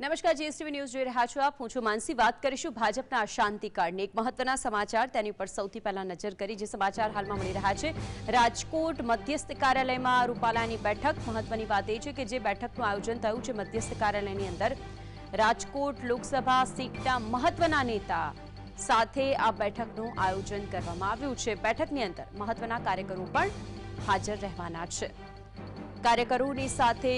નમસ્કાર, GSTV news જોઈ રહ્યા છો આપ. હું છું માનસી. વાત કરીશું ભાજપના શાંતિકાળની એક મહત્વના સમાચાર. તેની ઉપર સૌથી પહેલા નજર કરી, જે સમાચાર હાલમાં મળી રહ્યા છે. રાજકોટ મધ્યસ્થ કાર્યાલયમાં રૂપાલાની બેઠક. મહત્વની વાત એ છે કે જે બેઠકનું આયોજન થયું છે મધ્યસ્થ કાર્યાલયની અંદર, રાજકોટ લોકસભા સીટના મહત્વના નેતા સાથે આ બેઠકનું આયોજન કરવામાં આવ્યું છે. બેઠકની અંદર મહત્વના કાર્યકરો પણ હાજર રહેવાના છે. કાર્યકરોની સાથે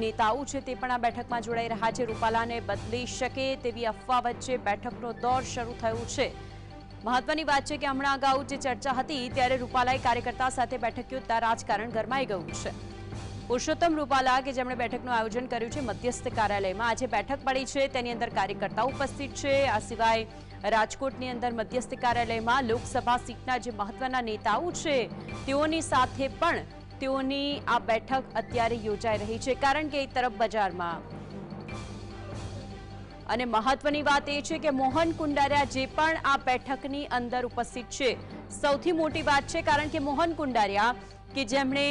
નેતાઓ છે તે પણ આ બેઠકમાં જોડાઈ રહ્યા છે. રૂપાલાને બદલી શકે તેવી અફવા વચ્ચે બેઠકનો દોર શરૂ થયો છે. મહત્વની વાત છે કે હમણાં અગાઉ જે ચર્ચા હતી ત્યારે રૂપાલાએ કાર્યકર્તા સાથે બેઠક યોજતા રાજકારણ ગરમાઈ ગયું છે. પુરુષોત્તમ રૂપાલા, કે જેમણે બેઠકનું આયોજન કર્યું છે, મધ્યસ્થ કાર્યાલયમાં આજે બેઠક પડી છે. તેની અંદર કાર્યકર્તાઓ ઉપસ્થિત છે. આ સિવાય રાજકોટની અંદર મધ્યસ્થ કાર્યાલયમાં લોકસભા સીટના જે મહત્વના નેતાઓ છે, તેઓની સાથે પણ તેઓની આ બેઠક અત્યારે યોજાઈ રહી છે. કારણ કે એક તરફ બજારમાં અને મહત્વની વાત એ છે કે મોહન કુંડારિયા જે પણ આ બેઠકની અંદર ઉપસ્થિત છે, સૌથી મોટી વાત છે કારણ કે મોહન કુંડારિયા કે જેમણે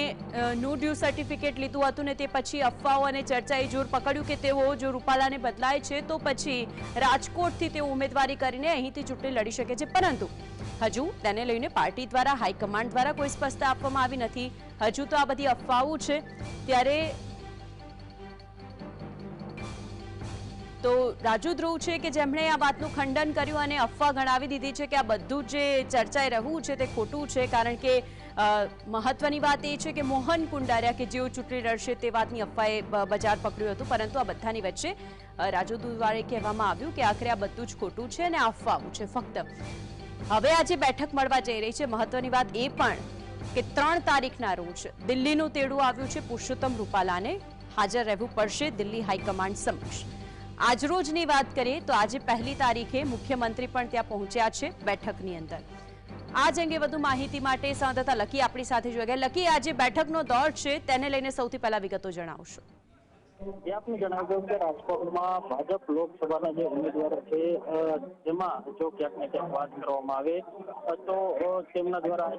નો ડ્યુ સર્ટિફિકેટ લીધું હતું ને તે પછી અફવાઓ અને ચર્ચાએ જોર પકડ્યું કે તેઓ જો રૂપાલાને બદલાય છે તો પછી રાજકોટથી તેઓ ઉમેદવારી કરીને અહીંથી ચૂંટણી લડી શકે છે. પરંતુ હજુ તેને લઈને પાર્ટી દ્વારા, હાઈકમાન્ડ દ્વારા કોઈ સ્પષ્ટતા આપવામાં આવી નથી. હજુ તો આ બધી અફવાઓ છે. ત્યારે તો રાજુ ધ્રુવ છે કે જેમણે આ વાતનું ખંડન કર્યું અને અફવા ગણાવી દીધી છે કે આ બધું જે ચર્ચાઈ રહ્યું છે તે ખોટું છે, કારણ કે મહત્વની વાત એ છે કે મોહન કુંડારિયા કે જેઓ ચૂંટણી લડશે તે વાતની અફવાએ બજાર પકડ્યું હતું. પરંતુ આ બધાની વચ્ચે રાજુ દ્વારા કહેવામાં આવ્યું કે આખરે આ બધું જ ખોટું છે અને અફવાઓ છે ફક્ત. હવે આજે બેઠક મળવા જઈ રહી છે. મહત્વની વાત એ પણ કે ત્રણ તારીખના રોજ દિલ્હીનું તેડું આવ્યું છે. પુરુષોત્તમ રૂપાલાને હાજર રહેવું પડશે દિલ્હી હાઈકમાન્ડ સમક્ષ. આજરોજની વાત કરીએ તો આજે પહેલી તારીખે મુખ્યમંત્રી પણ ત્યાં પહોંચ્યા છે બેઠકની અંદર. આજ અંગે વધુ માહિતી માટે સંવાદદાતા લકી આપણી સાથે જોઈ ગયા લકી, આજે બેઠકનો દોર છે. તેને લઈને સૌથી પહેલા વિગતો જણાવશો. એ આપને જણાવ્યું કે રાજકોટમાં ભાજપ લોકસભાના જે ઉમેદવારો છે જેમાં જો ક્યાંક ને ક્યાંક વાત કરવામાં આવે તો તેમના દ્વારા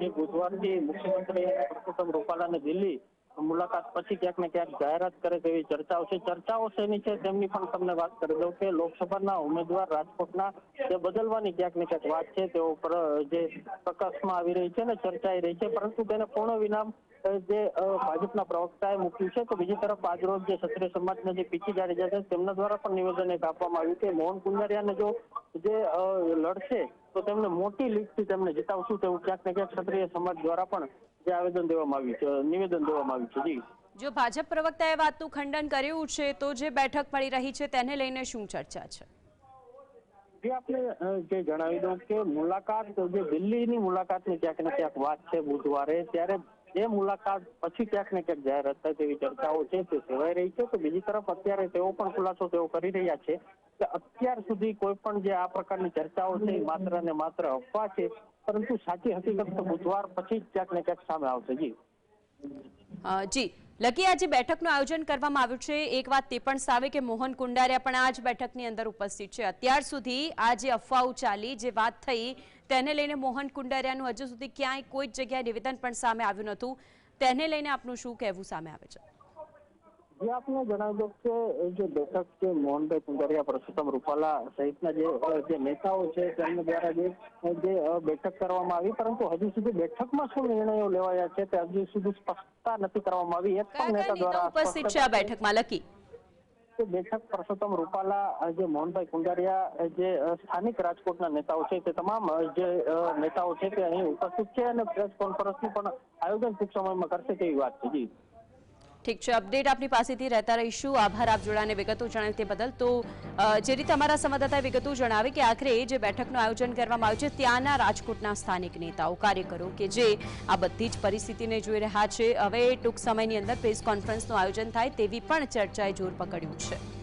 જે બુધવારથી મુખ્યમંત્રી પરસોત્તમ રૂપાલાને દિલ્હી મુલાકાત પછી ક્યાંક ને ક્યાંક જાહેરાત કરે તેવી ચર્ચાઓ છે. ચર્ચાઓ શેની છે તેમની પણ તમને વાત કરી દઉં કે લોકસભાના ઉમેદવાર રાજકોટના જે બદલવાની ક્યાંક ને ક્યાંક વાત છે તેઓ પર જે પ્રકાશમાં આવી રહી છે ને ચર્ચાઈ રહી છે પરંતુ તેને પૂર્ણ વિરામ અ, જે ભાજપના પ્રવક્તાએ મૂક્યું છે તો બીજી તરફ આજરોજ જે ક્ષત્રિય સમાજના જે પીછી જાડેજા છે તેમના દ્વારા પણ નિવેદન એક આપવામાં આવ્યું કે મોહન કુંજારિયાને જો જે લડશે તો તેમને મોટી લીડથી તેમને જીતાવશું તેવું ક્યાંક ને ક્યાંક ક્ષત્રિય સમાજ દ્વારા પણ જે આવેદન દેવામાં આવ્યું છે નિવેદન દેવામાં આવ્યું છે. જી. જો ભાજપ પ્રવક્તાએ વાતનું ખંડન કર્યું છે તો જે બેઠક મળી રહી છે તેને લઈને શું ચર્ચા છે? જે આપણે જે જણાવી દઉં કે મુલાકાત જે દિલ્હીની મુલાકાતની ક્યાંક ને ક્યાંક વાત છે બુધવારે ત્યારે જે મુલાકાત પછી ક્યાંક ને ક્યાંક જાહેરાત થાય તેવી ચર્ચાઓ છે, તે સેવાઈ રહી છે. તો બીજી તરફ અત્યારે તેઓ પણ ખુલાસો તેઓ કરી રહ્યા છે. કે અત્યાર સુધી કોઈ પણ જે આ પ્રકારની ચર્ચાઓ છે, એ માત્ર ને માત્ર અફવા છે. પરંતુ સાચી હકીકત તો બુધવાર પછી જ ક્યાંક ને ક્યાંક સામે આવશે. જી. જી. લકી આજે બેઠકનું આયોજન કરવામાં આવ્યું છે. એક વાત તે પણ સામે કે મોહન કુંડારિયા પણ આ જ બેઠકની અંદર ઉપસ્થિત છે. અત્યાર સુધી આ જે અફવાઓ ચાલી, જે વાત થઈ, તેને લઈને મોહન કુંડારિયાનું હજુ સુધી ક્યાંય કોઈ જ જગ્યાએ નિવેદન પણ સામે આવ્યું નહોતું. તેને લઈને આપનું શું કહેવું સામે આવે છે? જે આપને જણાવી દઉં કે જે બેઠક છે મોહનભાઈ કુંડારિયા પરસોત્તમ રૂપાલા સહિતના જે નેતાઓ છે તેમના દ્વારા જે જે બેઠક કરવામાં આવી. પરંતુ હજુ સુધી બેઠકમાં શું નિર્ણયો લેવાયા છે તે હજુ સુધી સ્પષ્ટતા નથી કરવામાં આવી. એક પણ નેતા દ્વારા ઉપસ્થિત છે આ બેઠકમાં લકી. બેઠક પરસોત્તમ રૂપાલા જે મોહનભાઈ કુંડારિયા જે સ્થાનિક રાજકોટના નેતાઓ છે તે તમામ જે નેતાઓ છે તે અહીં ઉપસ્થિત છે અને પ્રેસ કોન્ફરન્સનું પણ આયોજન ટૂંક સમયમાં કરશે તેવી વાત છે. જી. ઠીક છે. અપડેટ આપની પાસેથી રહેતા રહીશું. આભાર આપ જોડાને વિગતો જણાવી તે બદલ. તો જે રીતે અમારા સંવાદદાતાએ વિગતો જણાવી કે આખરે જે બેઠકનું આયોજન કરવામાં આવ્યું છે, ત્યાંના રાજકોટના સ્થાનિક નેતાઓ, કાર્યકરો કે જે આ બધી જ પરિસ્થિતિને જોઈ રહ્યા છે. હવે ટૂંક સમયની અંદર પ્રેસ કોન્ફરન્સનું આયોજન થાય તેવી પણ ચર્ચાએ જોર પકડ્યું છે.